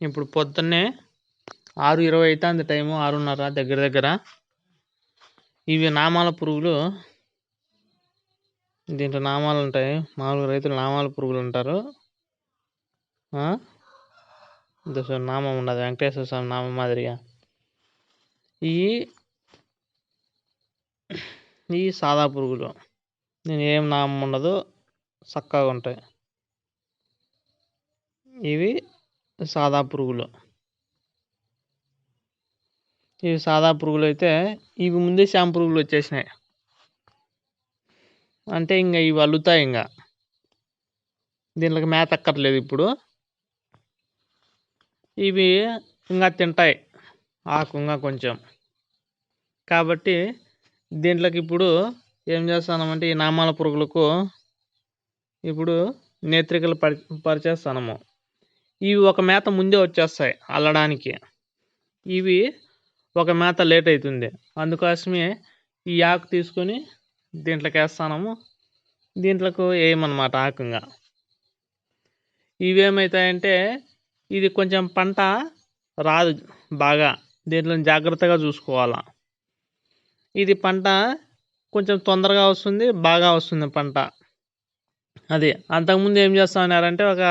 ఇప్పుడు పొద్దున్నే ఆరు ఇరవై అవుతుంది టైము ఆరున్నర దగ్గర దగ్గర. ఇవి నామాల పురుగులు దీంట్లో నామాలు ఉంటాయి. మామూలుగా రైతులు నామాల పురుగులు ఉంటారు. నామం ఉండదు వెంకటేశ్వర స్వామి నామం మాదిరిగా. ఈ ఈ సాదా పురుగులు. నేను ఏం నామం ఉండదు చక్కగా ఉంటాయి. ఇవి సాదా పురుగులు. ఇవి సాదా పురుగులు అయితే ఇవి ముందే శాం పురుగులు వచ్చేసినాయి. అంటే ఇంకా ఇవి అల్లుతాయి ఇంకా దీనికి మేత అక్కర్లేదు ఇప్పుడు. ఇవి ఇంకా తింటాయి. ఆకు ఇంకా కొంచెం. కాబట్టి దీంట్లోకి ఇప్పుడు ఏం చేస్తానమంటే ఈ నామాల పురుగులకు ఇప్పుడు నేత్రికలు పరి పరిచేస్తాము ఇవి ఒక మేత ముందే వచ్చేస్తాయి అల్లడానికి. ఇవి ఒక మేత లేట్ అవుతుంది అందుకోసమే ఈ ఆకు తీసుకొని దీంట్లోకి వేస్తాము దీంట్లోకి వేయమన్నమాట ఆకంగా. ఇవేమవుతాయంటే ఇది కొంచెం పంట రాదు బాగా. దీంట్లో జాగ్రత్తగా చూసుకోవాలా. ఇది పంట కొంచెం తొందరగా వస్తుంది బాగా వస్తుంది పంట. అది అంతకుముందు ఏం చేస్తా ఉన్నారంటే ఒక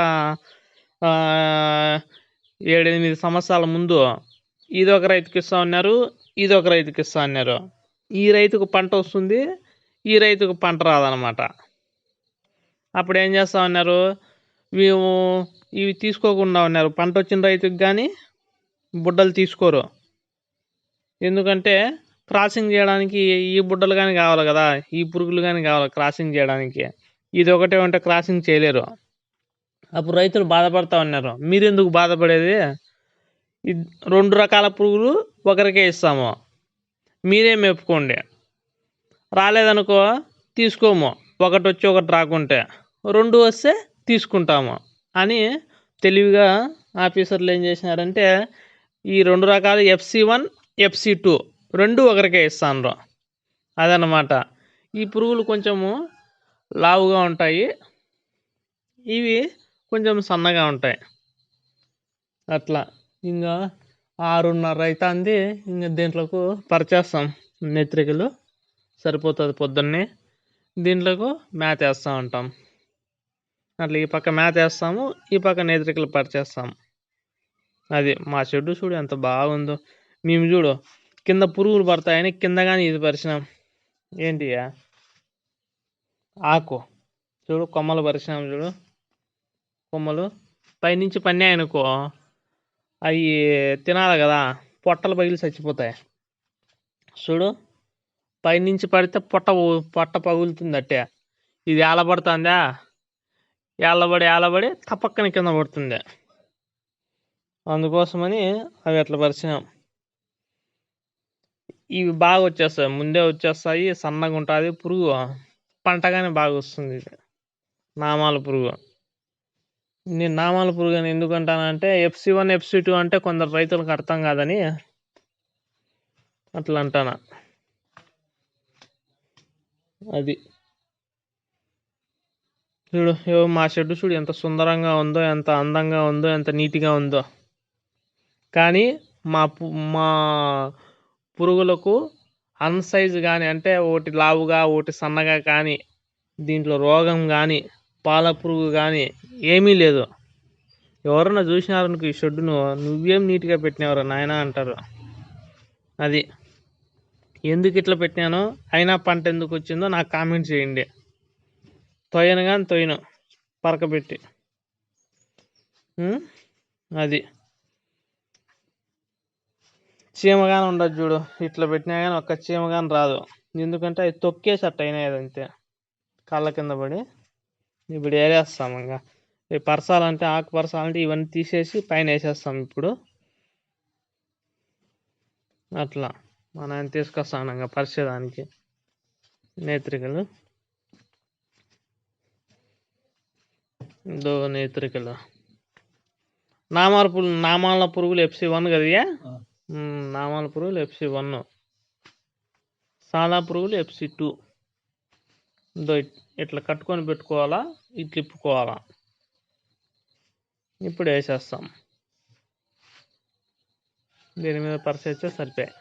ఏడెనిమిది సంవత్సరాల ముందు ఇది ఒక రైతుకి ఇస్తా ఉన్నారు ఇది ఒక రైతుకి ఇస్తా ఉన్నారు ఈ రైతుకు పంట వస్తుంది ఈ రైతుకు పంట రాదనమాట అప్పుడు ఏం చేస్తా ఉన్నారు మేము ఇవి తీసుకోకుండా ఉన్నారు. పంట వచ్చిన రైతుకి కానీ బుడ్డలు తీసుకోరు. ఎందుకంటే క్రాసింగ్ చేయడానికి ఈ బుడ్డలు కానీ కావాలి కదా ఈ పురుగులు కానీ కావాలి క్రాసింగ్ చేయడానికి. ఇది ఒకటే ఉంటే క్రాసింగ్ చేయలేరు. అప్పుడు రైతులు బాధపడతా ఉన్నారు. మీరు ఎందుకు బాధపడేది రెండు రకాల పురుగులు ఒకరికే ఇస్తాము. మీరే మెప్పుకోండి రాలేదనుకో తీసుకోము. ఒకటి వచ్చి ఒకటి రాకుంటే. రెండు వస్తే తీసుకుంటాము అని తెలివిగా ఆఫీసర్లు ఏం చేసినారంటే ఈ రెండు రకాలు ఎఫ్సి వన్ ఎఫ్సి టూ రెండు ఒకరికే ఇస్తాను అదనమాట ఈ పురుగులు కొంచెము లావుగా ఉంటాయి. ఇవి కొంచెం సన్నగా ఉంటాయి. అట్లా. ఇంకా ఆరున్నర అవుతుంది ఇంకా దీంట్లోకి పరిచేస్తాం. నెత్రికలు సరిపోతుంది పొద్దున్నే. దీంట్లోకి మ్యాత్ వేస్తూ ఉంటాం. అట్లా ఈ పక్క మ్యాత్ వేస్తాము. ఈ పక్క నేత్రికలు పరిచేస్తాం అది మా చెడు చూడు ఎంత బాగుందో. మేము చూడు కింద పురుగులు పడతాయని కింద కానీ ఇది పరిచినాం. ఏంటి ఆకు. చూడు కొమ్మలు పరిచినాం చూడు. కొమ్మలు. పైనుంచి పన్నాయనుకో అవి తినాలి కదా పొట్టలు పగిలి చచ్చిపోతాయి. చూడు పైనుంచి పడితే పొట్ట పొట్ట పగులుతుందట్టే. ఇది ఏలబడుతుందా? ఏలబడి ఏలబడి తప్పక్కన కింద పడుతుంది. అందుకోసమని అవి అట్లా పరిచినాం. ఇవి బాగా వచ్చేస్తాయి. ముందే వచ్చేస్తాయి సన్నగా ఉంటుంది పురుగు. పంట కానీ బాగా వస్తుంది ఇది. నామాల పురుగు. నేను నామాల పురుగు అని ఎందుకు అంటానంటే ఎఫ్సి వన్ ఎఫ్సి టూ అంటే కొందరు రైతులకు అర్థం కాదని అట్లా అంటానా అది. చూడు మా షెడ్ చూడు ఎంత సుందరంగా ఉందో ఎంత అందంగా ఉందో ఎంత నీట్గా ఉందో. కానీ మా మా పురుగులకు అన్సైజ్ కానీ అంటే ఒకటి లావుగా ఒకటి సన్నగా కానీ దీంట్లో రోగం కానీ పాల పురుగు కానీ ఏమీ లేదు. ఎవరన్నా చూసినారనుకో ఈ షెడ్డును నువ్వేం నీట్గా పెట్టినావురా నాయన అంటారు. అది. ఎందుకు ఇట్లా పెట్టినానో అయినా పంట ఎందుకు వచ్చిందో నాకు కామెంట్ చేయండి. తొయ్యను కానీ తొయ్యను పరకబెట్టి అది. చీమగానే ఉండదు చూడు ఇట్లా పెట్టినా కానీ ఒక్క చీమగాని రాదు. ఎందుకంటే అది తొక్కేసి అట్ట అయినాయి అంతే కాళ్ళ కింద పడి. ఇప్పుడు ఏరేస్తాం ఇంకా. పరసాలంటే ఆకు పరసాలంటే ఇవన్నీ తీసేసి పైన వేసేస్తాం ఇప్పుడు. అట్లా మన ఆయన తీసుకొస్తాను ఇంకా పరిచేదానికి నేత్రికలు. దో నేత్రికలు. నామాల పురుగు నామాల పురుగులు ఎఫ్సి వన్ కదా నామాల పురుగులు ఎఫ్సి వన్ సాదా పురుగులు ఎఫ్సి టూ ఇట్లా కట్టుకొని పెట్టుకోవాలా? ఇట్లా ఇప్పుకోవాలా? ఇప్పుడు వేసేస్తాం దీని మీద పరిచయం సరిపోయాయి.